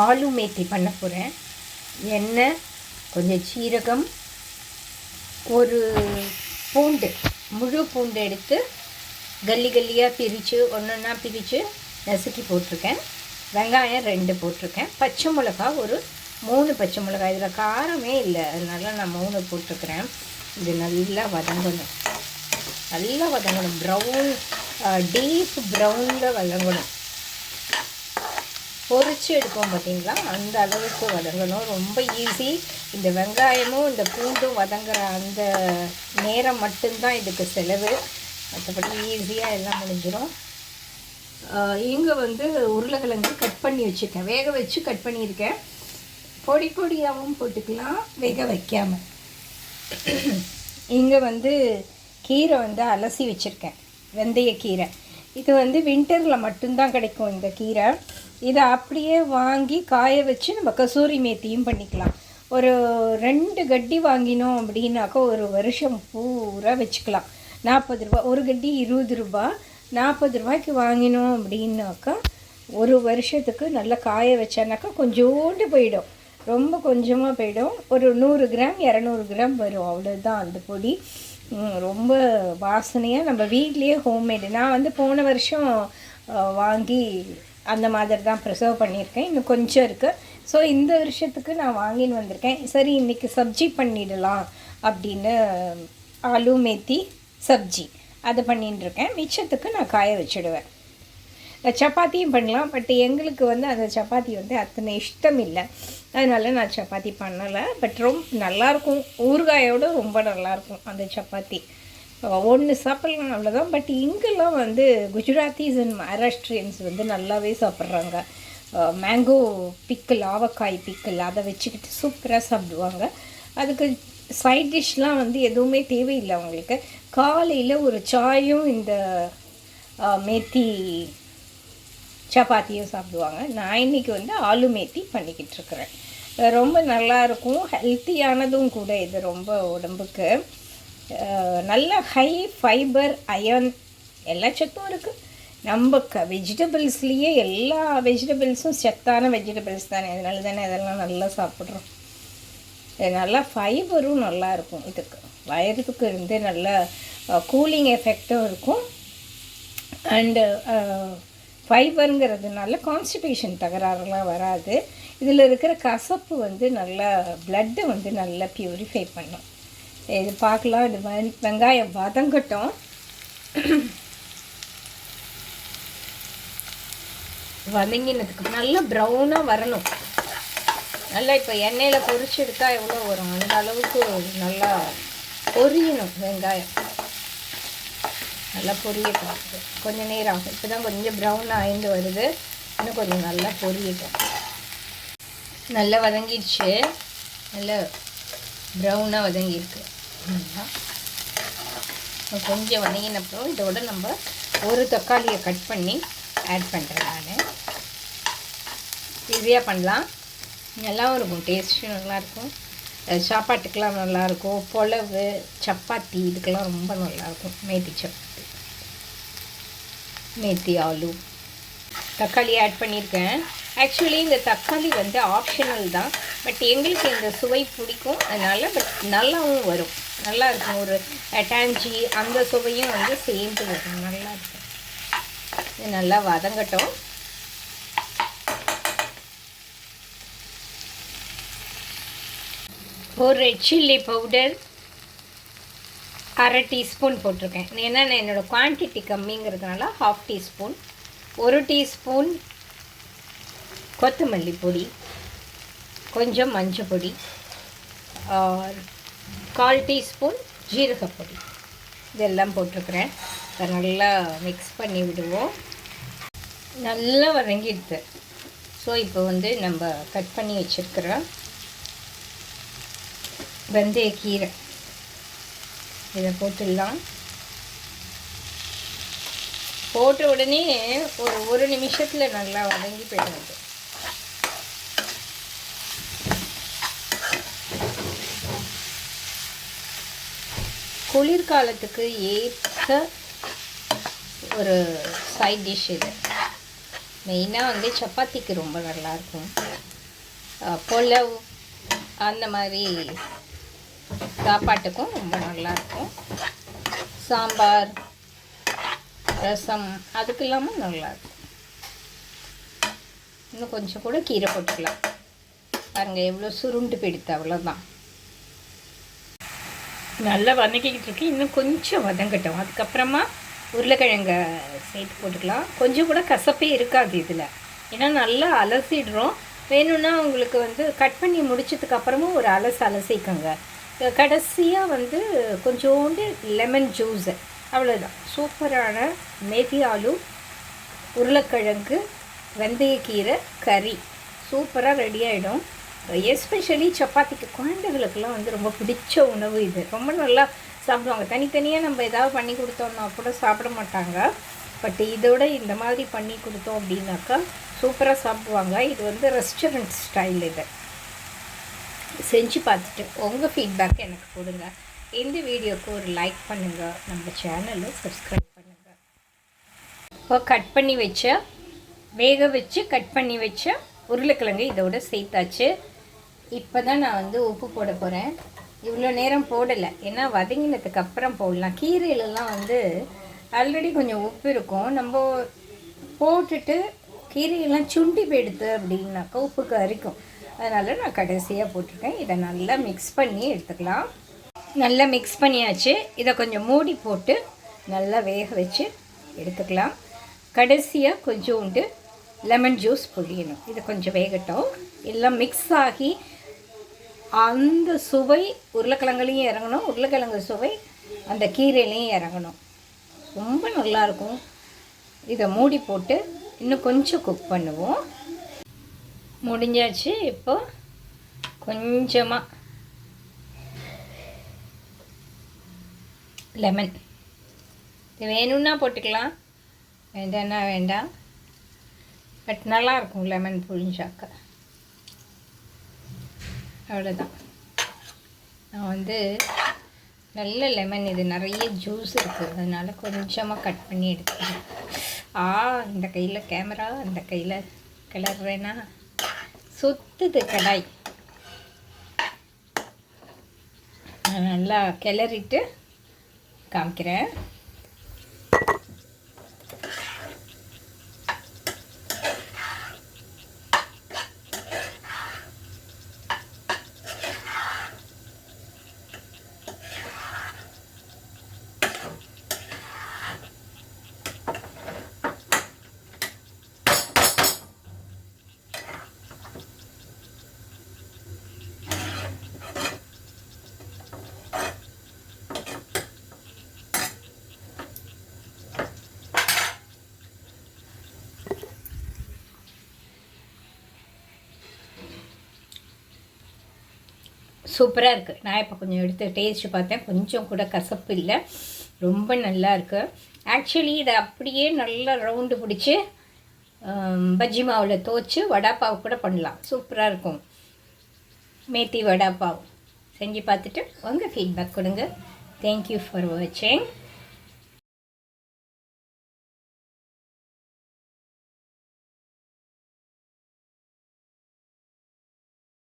ஆலு மேத்தி பண்ண போகிறேன் எண்ணெய் கொஞ்சம் சீரகம் ஒரு பூண்டு முழு பூண்டு எடுத்து கல்லி கல்லியாக பிரித்து ஒன்று ஒன்றா பிரித்து நசுக்கி போட்டிருக்கேன். வெங்காயம் ரெண்டு போட்டிருக்கேன். பச்சை மிளகா ஒரு மூணு பச்சை மிளகாய் இதில் காரமே இல்லை. அதனால நான் மூணு போட்டிருக்கிறேன். இது நல்லா வதங்கணும். நல்லா வதங்கணும். ப்ரௌன் டீப் ப்ரௌனில் வதங்கணும். பொறிச்சு எடுப்போம் பார்த்தீங்களா அந்த அளவுக்கு வதங்கணும். ரொம்ப ஈஸி இந்த வெங்காயமும் இந்த பூண்டும் வதங்குற அந்த நேரம் மட்டும்தான் இதுக்கு செலவு. மற்றபடி ஈஸியாக எல்லாம் முடிஞ்சிடும் இங்கே வந்து உருளைக்கிழங்கு கட் பண்ணி வச்சுருக்கேன். வேக வச்சு கட் பண்ணியிருக்கேன். பொடி பொடியாகவும் போட்டுக்கலாம். வேக வைக்காமல் இங்கே வந்து கீரை வந்து அலசி வச்சுருக்கேன். வெந்தயக்கீரை. இது வந்து வின்டரில் மட்டும்தான் கிடைக்கும் இந்த கீரை. இதை அப்படியே வாங்கி காய வச்சு நம்ம கசூரி மேத்தியும் பண்ணிக்கலாம். ஒரு ரெண்டு கட்டி வாங்கினோம் அப்படின்னாக்கா ஒரு வருஷம் பூரா வச்சுக்கலாம். நாற்பது ரூபா ஒரு கட்டி இருபது ரூபா நாற்பது ரூபாய்க்கு வாங்கினோம் அப்படின்னாக்கா ஒரு வருஷத்துக்கு நல்லா காய வச்சானாக்கா கொஞ்சோண்டு போயிடும். ரொம்ப கொஞ்சமாக போயிடும். ஒரு நூறு கிராம் இரநூறு கிராம் வரும். அவ்வளோதான் அந்த பொடி. ரொம்ப வாசனையாக நம்ம வீட்லேயே ஹோம்மேடு நான் வந்து போன வருஷம் வாங்கி அந்த மாதிரி தான் ப்ரிசர்வ் பண்ணியிருக்கேன். இன்னும் கொஞ்சம் இருக்குது ஸோ இந்த வருஷத்துக்கு நான் வாங்கின்னு வந்திருக்கேன். சரி இன்றைக்கி சப்ஜி பண்ணிடலாம் அப்படின்னு ஆலு மேத்தி சப்ஜி. அதை பண்ணின்னு இருக்கேன். மிச்சத்துக்கு நான் காய வச்சுடுவேன். சப்பாத்தியும் பண்ணலாம். பட் எங்களுக்கு வந்து அந்த சப்பாத்தி வந்து அத்தனை இஷ்டம் இல்லை. அதனால் நான் சப்பாத்தி பண்ணலை. பட் ரொம்ப நல்லாயிருக்கும். ஊறுகாயோட ரொம்ப நல்லாயிருக்கும் அந்த சப்பாத்தி. ஒன்று சாப்பிட்லாம் அவ்வளோதான் பட் இங்கெல்லாம் வந்து குஜராத்திஸ் அண்ட் மகாராஷ்டிரியன்ஸ் வந்து நல்லாவே சாப்பிட்றாங்க. மேங்கோ பிக்கிள் ஆவக்காய் பிக்கிள் அதை வச்சுக்கிட்டு சூப்பராக சாப்பிடுவாங்க. அதுக்கு சைட் டிஷ்லாம் வந்து எதுவுமே தேவையில்லை அவங்களுக்கு. காலையில் ஒரு சாயும் இந்த மேத்தி சப்பாத்தியும் சாப்பிடுவாங்க. நான் இன்னைக்கு வந்து ஆலு மேத்தி பண்ணிக்கிட்டு இருக்கிறேன் ரொம்ப நல்லாயிருக்கும் ஹெல்த்தியானதும் கூட இது ரொம்ப உடம்புக்கு. நல்ல ஹை ஃபைபர் அயன் எல்லா சத்தும் இருக்குது நம்ம க வெஜிடபிள்ஸ்லேயே எல்லா வெஜிடபிள்ஸும் சத்தான வெஜிடபிள்ஸ் தானே. அதனால தானே அதெல்லாம் நல்லா சாப்பிட்றோம். நல்லா ஃபைபரும் நல்லா இருக்கும் இதுக்கு. வயதுக்கு இருந்து நல்ல கூலிங் எஃபெக்டும் இருக்கும். அண்டு ஃபைபருங்கிறதுனால கான்ஸ்டிபேஷன் தகராறுலாம் வராது. இதில் இருக்கிற கசப்பு வந்து நல்லா ப்ளட்டை வந்து நல்லா ப்யூரிஃபை பண்ணும். இது பார்க்கலாம். இது வந் வெங்காயம் வதங்கட்டும். வதங்கினதுக்கு நல்லா ப்ரௌனாக வரணும். நல்லா இப்போ எண்ணெயில் பொரிச்சு எடுத்தா எவ்வளோ வரும்? அந்த அளவுக்கு நல்லா பொரியணும் வெங்காயம். நல்லா பொரியட்டும். கொஞ்சம் நேரம் ஆகும். இப்போ தான் கொஞ்சம் ப்ரௌன் ஆயிந்து வருது. இன்னும் கொஞ்சம் நல்லா பொரியட்டும். நல்லா வதங்கிடுச்சு. நல்லா ப்ரௌனாக வதங்கியிருக்கு. கொஞ்சம் வணங்கினப்புறம் இதோட நம்ம ஒரு தக்காளியை கட் பண்ணி ஆட் பண்ணுறேன் நான். ஈஸியாக பண்ணலாம். நல்லாவும் இருக்கும். டேஸ்ட்டும் நல்லாயிருக்கும் அஹ் சாப்பாட்டுக்கெல்லாம் நல்லாயிருக்கும் புலவு சப்பாத்தி இதுக்கெல்லாம் ரொம்ப நல்லாயிருக்கும் மேத்தி சப்பாத்தி. மேத்தி ஆலு. தக்காளி ஆட் பண்ணியிருக்கேன். ஆக்சுவலி இந்த தக்காளி வந்து ஆப்ஷனல் தான். பட் எங்களுக்கு இந்த சுவை பிடிக்கும். அதனால் பட் நல்லாவும் வரும். நல்லா இருக்கும் ஒரு அட்டாஞ்சி அந்த சுவையும் வந்து சேர்ந்து வரும். நல்லா இருக்கும் இது நல்லா வதங்கட்டும். ஒரு ரெட் சில்லி பவுடர் அரை டீஸ்பூன் போட்டிருக்கேன். ஏன்னா நான் என்னோடய குவான்டிட்டி கம்மிங்கிறதுனால ஹாஃப் டீஸ்பூன் ஒரு டீஸ்பூன் கொத்தமல்லி பொடி கொஞ்சம் மஞ்சள் பொடி கால் டீஸ்பூன் ஜீரகப்பொடி. இதெல்லாம் போட்டிருக்கிறேன் அதை நல்லா மிக்ஸ் பண்ணி விடுவோம். நல்லா வதங்கிடுது. ஸோ இப்போ வந்து நம்ம கட் பண்ணி வச்சுருக்கிற வெந்தயக்கீரை இதை போட்டுடலாம். போட்ட உடனே ஒரு ஒரு நிமிஷத்தில் நல்லா வதங்கி போயிடும் குளிர்காலத்துக்கு ஏற்ற ஒரு சைட் டிஷ் இது. மெயினாக வந்து சப்பாத்திக்கு ரொம்ப நல்லாயிருக்கும் புலவ் அந்த மாதிரி சாப்பாட்டுக்கும் ரொம்ப நல்லாயிருக்கும் சாம்பார் ரசம் அதுக்கு இல்லாமல் நல்லாயிருக்கும் இன்னும் கொஞ்சம் கூட கீரை போட்டுக்கலாம். பாருங்கள் எவ்வளோ சுருண்டு பிடித்த அவ்வளோதான் நல்லா வதக்கிக்கிட்டு இருக்கு. இன்னும் கொஞ்சம் வதங்கட்டும். அதுக்கப்புறமா உருளைக்கிழங்க சேர்த்து போட்டுக்கலாம். கொஞ்சம் கூட கசப்பே இருக்காது இதில். ஏன்னா நல்லா அலசிடுறோம். வேணும்னா உங்களுக்கு வந்து கட் பண்ணி முடிச்சதுக்கு அப்புறமும் ஒரு அலசு அலசிக்கோங்க. கடைசியாக வந்து கொஞ்சோண்டு லெமன் ஜூஸு அவ்வளோதான் சூப்பரான மேத்தி ஆலு உருளைக்கிழங்கு வெந்தயக்கீரை கறி. சூப்பராக ரெடி ஆகிடும் எஸ்பெஷலி சப்பாத்திக்கு குழந்தைகளுக்கெல்லாம் வந்து ரொம்ப பிடிச்ச உணவு இது. ரொம்ப நல்லா சாப்பிடுவாங்க. தனித்தனியாக நம்ம ஏதாவது பண்ணி கொடுத்தோம்னா கூட சாப்பிட மாட்டாங்க. பட் இதோட இந்த மாதிரி பண்ணி கொடுத்தோம் அப்படின்னாக்கா சூப்பராக சாப்பிடுவாங்க. இது வந்து ரெஸ்டாரண்ட் ஸ்டைல் இது. செஞ்சு பார்த்துட்டு உங்கள் ஃபீட்பேக் எனக்கு கொடுங்க. இந்த வீடியோக்கு ஒரு லைக் பண்ணுங்கள் நம்ம சேனலை சப்ஸ்கிரைப் பண்ணுங்கள் இப்போ கட் பண்ணி வச்ச வேக வச்சு கட் பண்ணி வச்ச உருளைக்கிழங்கு இதோட சேர்த்தாச்சு. இப்போ தான் நான் வந்து உப்பு போட போகிறேன் இவ்வளோ நேரம் போடலை. ஏன்னா வதங்கினதுக்கு அப்புறம் போடலாம். கீரையிலலாம் வந்து ஆல்ரெடி கொஞ்சம் உப்பு இருக்கும். நம்ம போட்டுட்டு கீரையெல்லாம் சுண்டி போயிடுது அப்படின்னாக்கா உப்புக்கு அரிக்கும். அதனால் நான் கடைசியாக போட்டிருக்கேன். இதை நல்லா மிக்ஸ் பண்ணி எடுத்துக்கலாம். நல்லா மிக்ஸ் பண்ணியாச்சு. இதை கொஞ்சம் மூடி போட்டு நல்லா வேக வச்சு எடுத்துக்கலாம். கடைசியாக கொஞ்சோண்டு லெமன் ஜூஸ் புழியணும். இது கொஞ்சம் வேகட்டும். எல்லாம் மிக்ஸ் ஆகி அந்த சுவை உருளைக்கிழங்குலையும் இறங்கணும் உருளைக்கிழங்கு சுவை அந்த கீரையிலையும் இறங்கணும். ரொம்ப நல்லாயிருக்கும். இதை மூடி போட்டு இன்னும் கொஞ்சம் குக் பண்ணுவோம். முடிஞ்சாச்சு இப்போ கொஞ்சமாக லெமன் இது வேணும்னா போட்டுக்கலாம் வேண்டாம்னா வேண்டாம். பட் நல்லாயிருக்கும் லெமன் புழிஞ்சாக்க. அவ்வளோதான் நான் வந்து நல்ல லெமன் இது நிறைய ஜூஸ் இருக்குது அதனால் கொஞ்சமாக கட் பண்ணி எடுத்துக்கிறேன். ஆ இந்த கையில் கேமரா அந்த கையில் கிளறுறேன்னா சுத்துது கடாய். நல்லா கிளறிட்டு காமிக்கிறேன். சூப்பராக இருக்குது நான் இப்போ கொஞ்சம் எடுத்து டேஸ்ட் பார்த்தேன். கொஞ்சம் கூட கசப்பு இல்லை. ரொம்ப நல்லா இருக்குது ஆக்சுவலி இதை அப்படியே நல்லா ரவுண்டு பிடிச்சி பஜ்ஜி மாவில் தோச்சு வடாப்பாவு கூட பண்ணலாம். சூப்பராக இருக்கும். மேத்தி வடாப்பாவ் செஞ்சு பார்த்துட்டு உங்கள் ஃபீட்பேக் கொடுங்க. தேங்க்யூ ஃபார் வாட்சிங்